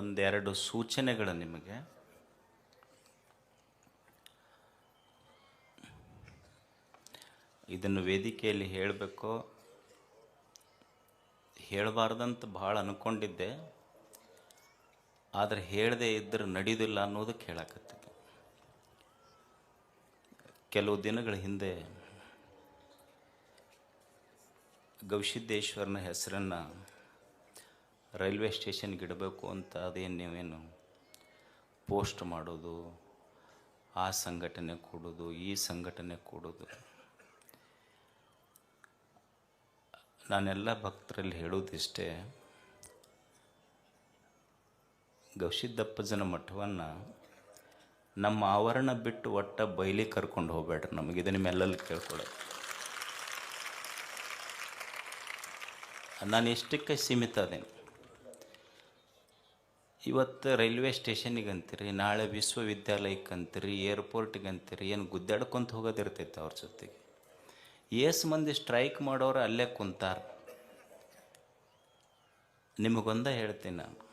ಒಂದೆರಡು ಸೂಚನೆಗಳು ನಿಮಗೆ. ಇದನ್ನು ವೇದಿಕೆಯಲ್ಲಿ ಹೇಳಬೇಕೋ. ಹೇಳಬಾರ್ದಂತ ಭಾಳ ಅಂದ್ಕೊಂಡಿದ್ದೆ ಆದರೆ ಹೇಳದೇ ಇದ್ದರೆ ನಡೆಯೋದಿಲ್ಲ ಅನ್ನೋದಕ್ಕೆ ಹೇಳಕತ್ತಿದ್ದೆ. ಕೆಲವು ದಿನಗಳ ಹಿಂದೆ ಗವಿಸಿದ್ದೇಶ್ವರನ ಹೆಸರನ್ನು ರೈಲ್ವೆ ಸ್ಟೇಷನ್ಗೆ ಇಡಬೇಕು ಅಂತ ಅದೇನು ನೀವೇನು ಪೋಸ್ಟ್ ಮಾಡೋದು, ಆ ಸಂಘಟನೆ ಕೊಡೋದು, ಈ ಸಂಘಟನೆ ಕೊಡೋದು? ನಾನೆಲ್ಲ ಭಕ್ತರಲ್ಲಿ ಹೇಳೋದಿಷ್ಟೇ ಗವಿಸಿದ್ದಪ್ಪಜನ ಮಠವನ್ನು ನಮ್ಮ ಆವರಣ ಬಿಟ್ಟು ಒಟ್ಟ ಬೈಲಿ ಕರ್ಕೊಂಡು ಹೋಗ್ಬೇಡ್ರಿ ನಮಗಿದೆ ನಿಮ್ಮೆಲ್ಲಲ್ಲಿ ಕೇಳ್ಕೊಳ್ಳೋದು. ನಾನು ಎಷ್ಟಕ್ಕೆ ಸೀಮಿತ ಅದೇನು? ಇವತ್ತು ರೈಲ್ವೆ ಸ್ಟೇಷನಿಗೆ ಅಂತೀರಿ ನಾಳೆ ವಿಶ್ವವಿದ್ಯಾಲಯಕ್ಕೆ ಅಂತೀರಿ ಏರ್ಪೋರ್ಟಿಗೆ ಅಂತೀರಿ ಏನು ಗುದ್ದಾಡ್ಕೊಂತ ಹೋಗೋದಿರ್ತೈತೆ ಅವ್ರ ಜೊತೆಗೆ. ಏಸು ಮಂದಿ ಸ್ಟ್ರೈಕ್ ಮಾಡೋರು ಅಲ್ಲೇ ಕುಂತಾರ. ನಿಮಗೊಂದ ಹೇಳ್ತೀನಿ ನಾನು.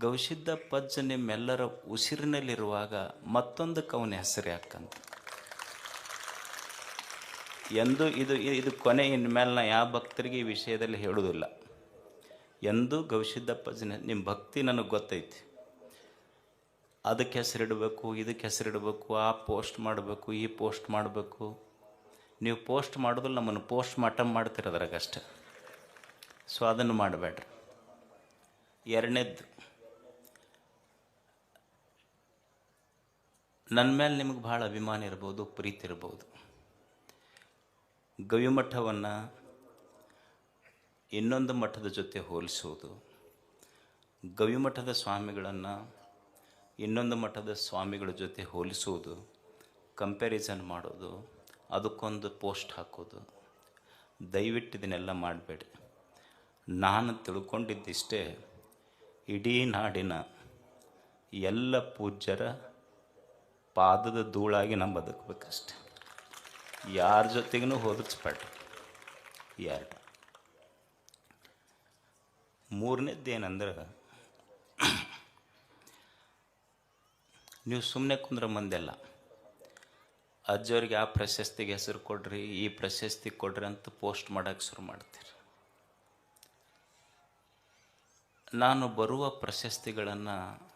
ಗವಿಸಿದ್ದ ಪಜ್ಜ ನಿಮ್ಮೆಲ್ಲರ ಉಸಿರಿನಲ್ಲಿರುವಾಗ ಮತ್ತೊಂದಕ್ಕೆ ಅವನ ಹೆಸರು ಯಾಕಂತ. ಎಂದು ಇದು ಇದು ಕೊನೆ ಇನ್ಮೇಲೆ ನಾ ಯಾವ ಭಕ್ತರಿಗೆ ಈ ವಿಷಯದಲ್ಲಿ ಹೇಳೋದಿಲ್ಲ. ಎಂದೂ ಗವಿಸಿದ್ದಪ್ಪ ಜನ ನಿಮ್ಮ ಭಕ್ತಿ ನನಗೆ ಗೊತ್ತೈತಿ. ಅದಕ್ಕೆ ಹೆಸರಿಡಬೇಕು, ಇದಕ್ಕೆ ಹೆಸರಿಡಬೇಕು, ಆ ಪೋಸ್ಟ್ ಮಾಡಬೇಕು, ಈ ಪೋಸ್ಟ್ ಮಾಡಬೇಕು. ನೀವು ಪೋಸ್ಟ್ ಮಾಡಿದ್ರೆ ನಮ್ಮನ್ನು ಪೋಸ್ಟ್ ಮಾಟಮ್ ಮಾಡ್ತಿರೋದ್ರಾಗಷ್ಟೆ ಸೊ ಅದನ್ನು ಮಾಡಬೇಡ್ರಿ. ಎರಡನೇದ್ದು ನನ್ನ ಮೇಲೆ ನಿಮಗೆ ಭಾಳ ಅಭಿಮಾನ ಇರ್ಬೋದು, ಪ್ರೀತಿ ಇರ್ಬೋದು. ಗವಿಮಠವನ್ನು ಇನ್ನೊಂದು ಮಠದ ಜೊತೆ ಹೋಲಿಸುವುದು ಗವಿಮಠದ ಸ್ವಾಮಿಗಳನ್ನು ಇನ್ನೊಂದು ಮಠದ ಸ್ವಾಮಿಗಳ ಜೊತೆ ಹೋಲಿಸುವುದು ಕಂಪ್ಯಾರಿಸನ್ ಮಾಡೋದು, ಅದಕ್ಕೊಂದು ಪೋಸ್ಟ್ ಹಾಕೋದು. ದಯವಿಟ್ಟು ಇದನ್ನೆಲ್ಲ ಮಾಡಬೇಡಿ. ನಾನು ತಿಳ್ಕೊಂಡಿದ್ದಿಷ್ಟೇ, ಇಡೀ ನಾಡಿನ ಎಲ್ಲ ಪೂಜ್ಯರ ಪಾದದ ಧೂಳಾಗಿ ನಾವು ಬದುಕಬೇಕಷ್ಟೆ. ಯಾರ ಜೊತೆಗೂ ಹೋದಿಸ್ಬೇಡ ಎರಡು ಮೂರನೇದ್ದು ಏನಂದ್ರೆ ನೀವು ಸುಮ್ಮನೆ ಕುಂದ್ರ ಮಂದೆಲ್ಲ, ಅಜ್ಜವ್ರಿಗೆ ಆ ಪ್ರಶಸ್ತಿಗೆ ಹೆಸರು ಕೊಡ್ರಿ, ಈ ಪ್ರಶಸ್ತಿ ಕೊಡ್ರಿ ಅಂತ ಪೋಸ್ಟ್ ಮಾಡೋಕ್ಕೆ ಶುರು ಮಾಡ್ತೀರಿ. ನಾನು ಬರುವ ಪ್ರಶಸ್ತಿಗಳನ್ನು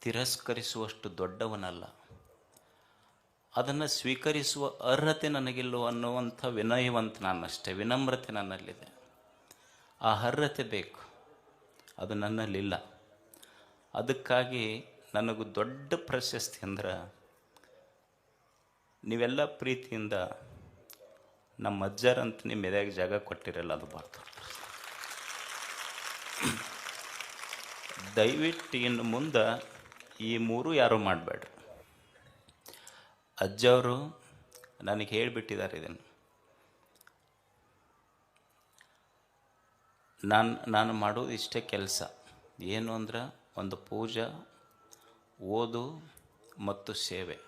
ತಿರಸ್ಕರಿಸುವಷ್ಟು ದೊಡ್ಡವನಲ್ಲ. ಅದನ್ನು ಸ್ವೀಕರಿಸುವ ಅರ್ಹತೆ ನನಗಿಲ್ಲೋ ಅನ್ನುವಂಥ ವಿನಯವಂತ ನಾನಷ್ಟೇ, ವಿನಮ್ರತೆ ನನ್ನಲ್ಲಿದೆ. ಆ ಅರ್ಹತೆ ಬೇಕು. ಅದು ನನ್ನಲ್ಲಿಲ್ಲ. ಅದಕ್ಕಾಗಿ ನನಗೂ ದೊಡ್ಡ ಪ್ರಶಸ್ತಿ ಅಂದ್ರೆ ನೀವೆಲ್ಲ ಪ್ರೀತಿಯಿಂದ ನಮ್ಮ ಅಜ್ಜರಂತ ನಿಮ್ಮ ಎದೆಗೆ ಜಾಗ ಕೊಟ್ಟಿರಲ್ಲ, ಅದು ದೊಡ್ಡ ದಯವಿಟ್ಟು ಇನ್ನು ಮುಂದೆ ಈ ಮೂರು ಯಾರೂ ಮಾಡಬೇಡ್ರಿ. ಅಜ್ಜವರು ನನಗೆ ಹೇಳಿಬಿಟ್ಟಿದ್ದಾರೆ ಇದನ್ನು. ನಾನು ನಾನು ಮಾಡೋದು ಇಷ್ಟೇ ಕೆಲಸ. ಏನು ಅಂದ್ರೆ ಒಂದು ಪೂಜಾ, ಓದು ಮತ್ತು ಸೇವೆ.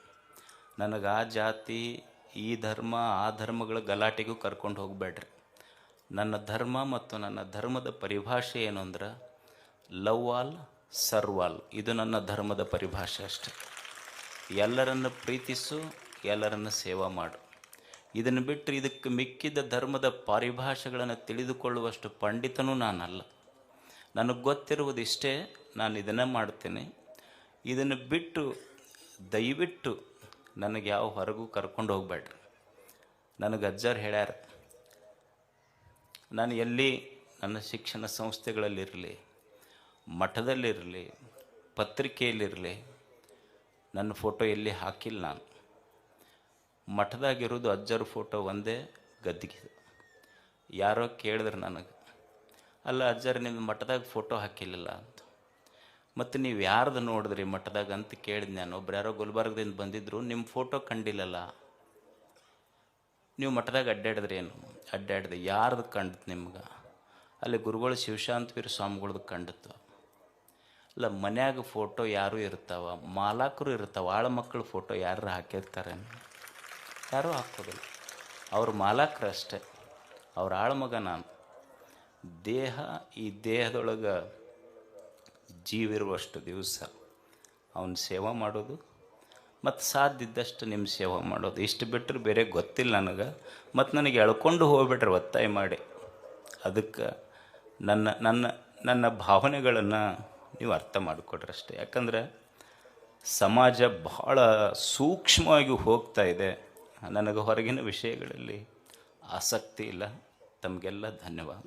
ನನಗೆ ಆ ಜಾತಿ, ಈ ಧರ್ಮ, ಆ ಧರ್ಮಗಳ ಗಲಾಟೆಗೂ ಕರ್ಕೊಂಡು ಹೋಗಬೇಡ್ರಿ. ನನ್ನ ಧರ್ಮ ಮತ್ತು ನನ್ನ ಧರ್ಮದ ಪರಿಭಾಷೆ ಏನು ಅಂದ್ರೆ ಲವ್ ಆಲ್ ಸರ್ವ್ ಆಲ್ ಇದು ನನ್ನ ಧರ್ಮದ ಪರಿಭಾಷೆ ಅಷ್ಟೆ. ಎಲ್ಲರನ್ನು ಪ್ರೀತಿಸು, ಎಲ್ಲರನ್ನು ಸೇವಾ ಮಾಡು. ಇದನ್ನು ಬಿಟ್ಟರೆ ಇದಕ್ಕೆ ಮಿಕ್ಕಿದ ಧರ್ಮದ ಪರಿಭಾಷೆಗಳನ್ನು ತಿಳಿದುಕೊಳ್ಳುವಷ್ಟು ಪಂಡಿತನೂ ನಾನಲ್ಲ. ನನಗೆ ಗೊತ್ತಿರುವುದಿಷ್ಟೇ ನಾನು ಇದನ್ನೇ ಮಾಡ್ತೇನೆ ಇದನ್ನು ಬಿಟ್ಟು, ದಯವಿಟ್ಟು ನನಗೆ ಯಾವ ಹೊರಗೂ ಕರ್ಕೊಂಡು ಹೋಗ್ಬೇಡ್ರಿ. ನನಗೆ ಅಜ್ಜರು ಹೇಳ್ಯಾರ, ನಾನು ಎಲ್ಲಿ ನನ್ನ ಶಿಕ್ಷಣ ಸಂಸ್ಥೆಗಳಲ್ಲಿರಲಿ, ಮಠದಲ್ಲಿರಲಿ, ಪತ್ರಿಕೆಯಲ್ಲಿರಲಿ, ನನ್ನ ಫೋಟೋ ಎಲ್ಲಿ ಹಾಕಿಲ್ಲ ನಾನು. ಮಠದಾಗಿರೋದು ಅಜ್ಜರ ಫೋಟೋ ಒಂದೇ ಗದ್ದಿಗೆ. ಯಾರೋ ಕೇಳಿದ್ರು ನನಗೆ, ಅಲ್ಲ ಅಜ್ಜರು ನಿಮ್ಮ ಮಠದಾಗ ಫೋಟೋ ಹಾಕಿರಲಿಲ್ಲ ಅಂತ. ಮತ್ತು ನೀವು ಯಾರ್ದು ನೋಡಿದ್ರಿ ಮಠದಾಗ ಅಂತ ಕೇಳಿದ್ ನಾನು. ಒಬ್ರು ಯಾರೋ ಗುಲ್ಬರ್ಗದಿಂದ ಬಂದಿದ್ರು ನಿಮ್ಮ ಫೋಟೋ ಕಂಡಿಲ್ಲಲ್ಲ. ನೀವು ಮಠದಾಗ ಅಡ್ಡಾಡಿದ್ರಿ ಏನು? ಅಡ್ಡಾಡಿದೆ, ಯಾರ್ದು ಕಂಡಿತು ನಿಮ್ಗೆ? ಅಲ್ಲಿ ಗುರುಗಳು ಶಿವಶಾಂತವೀರ ಸ್ವಾಮಿಗಳ್ದು ಕಂಡತ್ತು. ಅಲ್ಲ, ಮನ್ಯಾಗ ಫೋಟೋ ಯಾರು ಇರ್ತಾವ? ಮಾಲಾಕರು ಇರ್ತಾವ? ಆಳ ಮಕ್ಕಳ ಫೋಟೋ ಯಾರು ಹಾಕಿರ್ತಾರೆ? ಯಾರೂ ಹಾಕೋದಿಲ್ಲ ಅವ್ರ ಮಾಲಕ್ರು ಅಷ್ಟೇ. ಅವ್ರ ಆಳ್ಮಗ ನಾನು. ದೇಹ, ಈ ದೇಹದೊಳಗೆ ಜೀವಿರುವಷ್ಟು ದಿವಸ ಅವನ ಸೇವೆ ಮಾಡೋದು, ಮತ್ತು ಸಾಧ್ಯ ಇದ್ದಷ್ಟು ನಿಮ್ಮ ಸೇವೆ ಮಾಡೋದು. ಇಷ್ಟು ಬಿಟ್ಟರೆ ಬೇರೆ ಗೊತ್ತಿಲ್ಲ ನನಗೆ. ಮತ್ತು ನನಗೆ ಎಳ್ಕೊಂಡು ಹೋಗ್ಬಿಟ್ರೆ ಒತ್ತಾಯ ಮಾಡಿ. ಅದಕ್ಕೆ ನನ್ನ ನನ್ನ ನನ್ನ ಭಾವನೆಗಳನ್ನು ನೀವು ಅರ್ಥ ಮಾಡಿಕೊಡ್ರಿ ಅಷ್ಟೇ. ಯಾಕಂದ್ರೆ ಸಮಾಜ ಬಹಳ ಸೂಕ್ಷ್ಮವಾಗಿ ಹೋಗ್ತಾ ಇದೆ. ನನಗೆ ಹೊರಗಿನ ವಿಷಯಗಳಲ್ಲಿ ಆಸಕ್ತಿ ಇಲ್ಲ. ತಮಗೆಲ್ಲ ಧನ್ಯವಾದ.